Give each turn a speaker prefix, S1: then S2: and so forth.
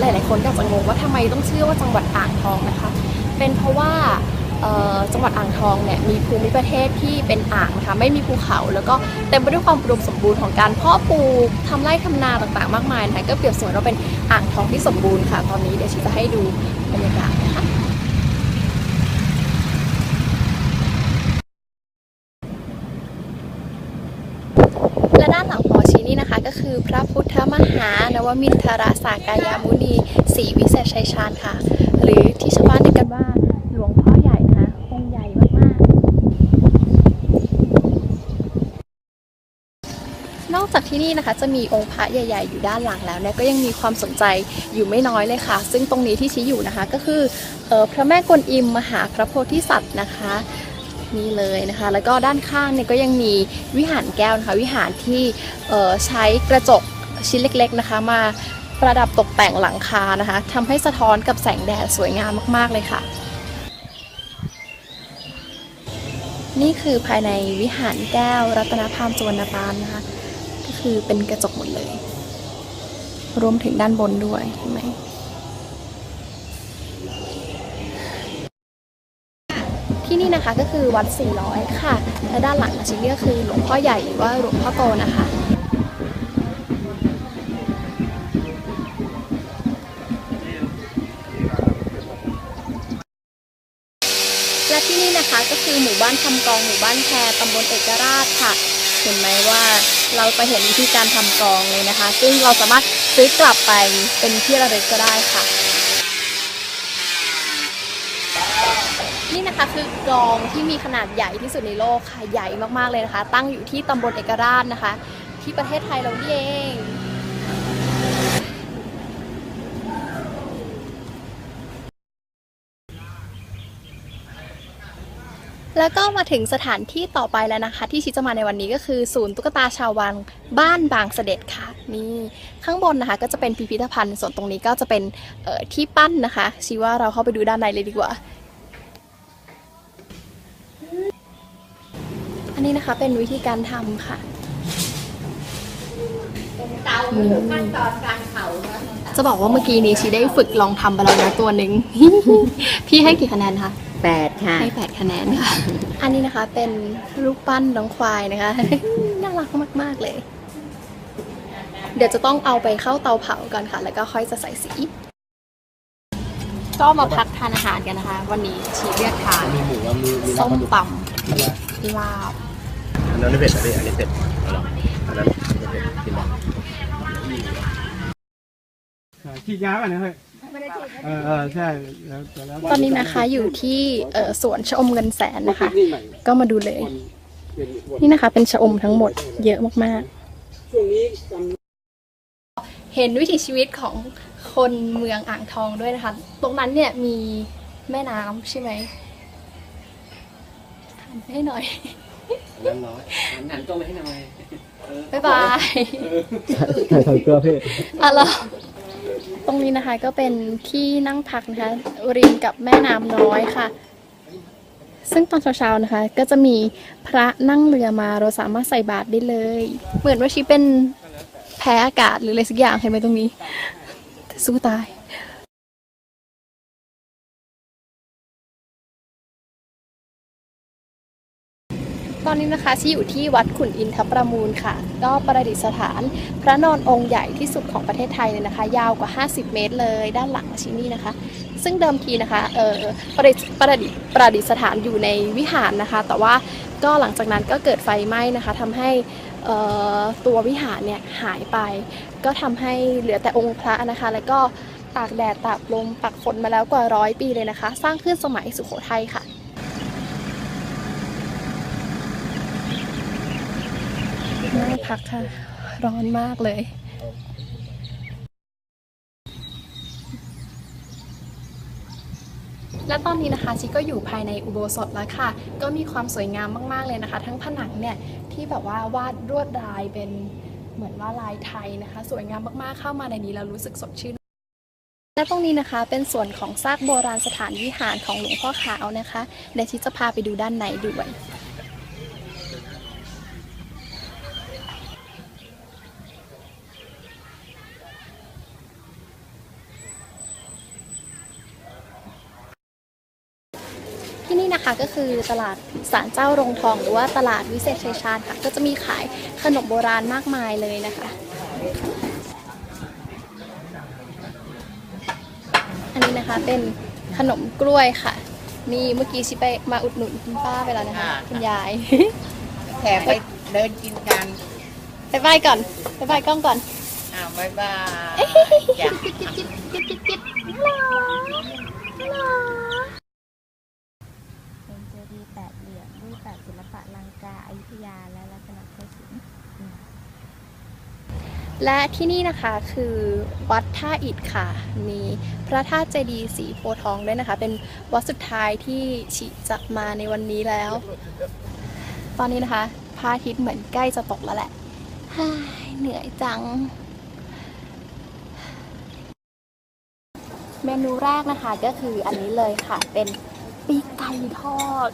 S1: หลายๆคนก็จะงงว่าทำไมต้องชื่อว่าจังหวัดอ่างทองนะคะ เป็นเพราะว่าจังหวัดอ่างทองเนี่ยมีภูมิประเทศที่เป็นอ่างนะคะไม่มีภูเขา แล้วก็เต็มไปด้วยความอุดมสมบูรณ์ของการเพาะปลูกทำไร่ทำนาต่างๆ มากมายนะคะก็เปรียบเสมือนว่าเป็นอ่างทองที่สมบูรณ์ค่ะ ตอนนี้เดี๋ยวชีจะให้ดูบรรยากาศนะคะด้านหลังหอชีนี่นะคะ ก็คือพระพุทธมหาน วมินทราสากายามุนีศรีวิเศษชัยชาญค่ะ หรือที่ชาวบ้านเรียกกันว่าหลวงพ่อใหญ่นะองค์ใหญ่มากๆ นอกจากที่นี่นะคะจะมีองค์พระใหญ่ ๆ อยู่ด้านหลังแล้วเนี่ยก็ยังมีความสนใจอยู่ไม่น้อยเลยค่ะ ซึ่งตรงนี้ที่ชี้อยู่นะคะก็คือออพระแม่กวนอิมมหาพระโพธิสัตว์นะคะนี่เลยนะคะ แล้วก็ด้านข้างเนี่ยก็ยังมีวิหารแก้วนะคะ วิหารที่ใช้กระจก ชิ้นเล็กๆนะคะ มาประดับตกแต่งหลังคานะคะทำให้สะท้อนกับแสงแดดสวยงามมากๆเลยค่ะ นี่คือภายในวิหารแก้วรัตนพามสุวรรณปานนะคะ ก็คือเป็นกระจกหมดเลย รวมถึงด้านบนด้วยเห็นไหมที่นี่นะคะก็คือวัด400ค่ะ และด้านหลังอาชิเนียคือหลวงพ่อใหญ่หรือว่าหลวงพ่อโตนะคะ ก็คือหมู่บ้านคำกองหมู่บ้านแพรตำบลเอกราชค่ะ เห็นไหมว่าเราจะเห็นวิธีการทำกองเลยนะคะ ซึ่งเราสามารถซื้อกลับไปเป็นที่ระลึกก็ได้ค่ะ นี่นะคะคือกองที่มีขนาดใหญ่ที่สุดในโลกค่ะ ใหญ่มากๆเลยนะคะ ตั้งอยู่ที่ตำบลเอกราชนะคะ ที่ประเทศไทยเราเอง แล้วก็มาถึงสถานที่ต่อไปแล้วนะคะ ที่ชิจะมาในวันนี้ก็คือ ศูนย์ตุ๊กตาชาววังบ้านบางเสด็จค่ะนี่ข้างบนนะคะ ก็จะเป็นพิพิธภัณฑ์ส่วนตรงนี้ก็จะเป็นที่ปั้นนะคะชีว่าเราเข้าไปดูด้านในเลยดีกว่า อันนี้นะคะเป็นวิธีการทำค่ะ
S2: เตาคือขั้นตอนการเผานะ
S1: จะบอกว่าเมื่อกี้นี้ชีได้ฝึกลองทำไปแล้วนะตัวหนึ่งพี่ให้กี่คะแนนคะ
S2: แปดค่ะ
S1: ให้แปดคะแนนค่ะ อันนี้นะคะเป็นรูปปั้นน้องควายนะคะ น่ารักมาก ๆ เลย เดี๋ยวจะต้องเอาไปเข้าเตาเผาก่อนค่ะ แล้วก็ค่อยจะใส่สี ก็มาพักทานอาหารกันนะคะ วันนี้ชีเรียกทาน
S3: มีหมูแล้วมีมี
S1: ส้ม
S3: น้ำปลาดุก
S1: ตำลาบ
S3: อันนั้นไม่เผ็ดนะพี่อันนี้เผ็ดเอาล่ะอันนั้นไม่เผ็ดกินได้
S4: ฉีดยาป่ะเนี่ยเฮ้ย เออเออใช่แล้วแต่แล้ว
S1: ตอนนี้นะคะอยู่ที่เอ่อสวนชะอมเงินแสนนะคะก็มาดูเลยนี่นะคะเป็นชะอมทั้งหมดเยอะมากๆ
S4: ช่วงนี้
S1: เห็นวิถีชีวิตของคนเมืองอ่างทองด้วยนะคะ ตรงนั้นเนี่ยมีแม่น้ำใช่ไหมหันไปให้หน่อย
S3: อันนั้นน้อย
S5: หันตรงไปให้หน่อย
S1: บ๊ายบาย
S4: ใส่ใส่เกลือพี่
S1: อะเหรอต รงนี้นะคะก็เป็นที่นั่งพักนะคะริมกับแม่น้ำน้อยค่ะ ซึ่งตอนเช้าๆนะคะ ก็จะมีพระนั่งเรือมาเราสามารถใส่บาตรได้เลย เหมือนว่าชีเป็นแพ้อากาศหรืออะไรสักอย่างเห็นไหมตรงนี้ สู้ตาย อนนี้นะคะที่อยู่ที่วัดขุนอินทประมูลค่ะ ก็ประดิษฐาน พระนอนองค์ใหญ่ที่สุดของประเทศไทยเลยนะคะ ยาวกว่า 50 เมตรเลยด้านหลังชิ้นี่นะคะ ซึ่งเดิมทีนะคะเออประดิษประดิษประดิษฐานอยู่ในวิหารนะคะ แต่ว่าก็หลังจากนั้นก็เกิดไฟไหม้นะคะทำให้เอ่อตัววิหารเนี่ยหายไป ก็ทำให้เหลือแต่องค์พระนะคะ แล้วก็ตากแดดตากลมปักฝนมาแล้วกว่าร้อยปีเลยนะคะ สร้างขึ้นสมัยสุโขทัยค่ะ น่า พักค่ะ ร้อนมากเลย และตอนนี้นะคะชิก็อยู่ภายในอุโบสถแล้วค่ะ ก็มีความสวยงามมาก ๆ เลยนะคะ ทั้งผนังเนี่ย ที่แบบว่าวาดรวดลายเป็นเหมือนว่าลายไทยนะคะ สวยงามมาก ๆ เข้ามาในนี้แล้วรู้สึกสดชื่นและตรงนี้นะคะเป็นส่วนของซากโบราณสถานวิหารของหลวงพ่อขาวนะคะเดี๋ยวชิจะพาไปดูด้านในด้วย น ที่นี่นะ คะก็คือตลาดศาลเจ้าโรงทอง หรือว่าตลาดวิเศษชัยชาญค่ะ ก็จะมีขายขนมโบราณมากมายเลยนะคะ อันนี้นะคะเป็นขนมกล้วยค่ะ นี่เมื่อกี้ชิไปมาอุดหนุนคุณป้าไปแล้วนะคะ คุณยาย
S2: แถมไปเดินกินกัน
S1: บายบายก่อนบายบายกล้องก่อน
S2: อ้าวบ๊ายบายจ้ะ
S1: จิ๊บจิ๊บจิ๊บจิ๊บจิ๊บจิ๊บฮัลโหลฮัลโหล
S5: เป็นเจดีย์แปดเหลี่ยมรูปแบบศิลปะลังกาอยุธยาและรัตนโกสินทร์
S1: และที่นี่นะคะคือวัดท่าอิฐค่ะ มีพระธาตุเจดีย์สีโพทองด้วยนะคะ เป็นวัดสุดท้ายที่ชิจะมาในวันนี้แล้ว ตอนนี้นะคะพระอาทิตย์เหมือนใกล้จะตกแล้วแหละเหนื่อยจัง เมนูแรกนะคะก็คืออันนี้เลยค่ะ เป็นปีกไก่ทอด